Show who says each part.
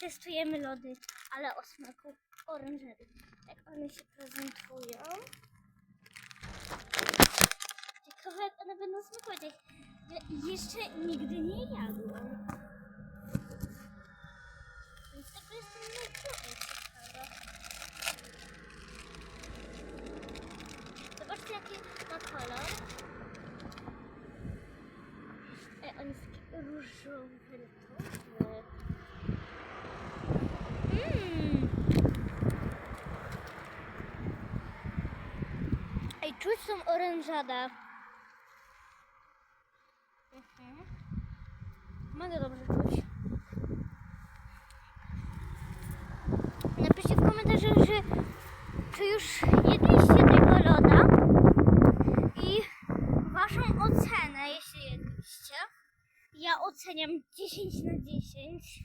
Speaker 1: testujemy lody, ale o smaku orężady. Jak one się prezentują. Ciekawe jak one będą smakować. jak Ja jeszcze nigdy nie jadłam. Więc tego jestem naprawdę ciekawa. Zobaczcie jaki ma kolor. E, on jest taki różowy. Ej, czuć tą orężadę. Mhm. Mogę dobrze czuć. Napiszcie w komentarzach, że czy już jedliście tego loda i waszą ocenę, jeśli jedliście. Ja oceniam 10 na 10.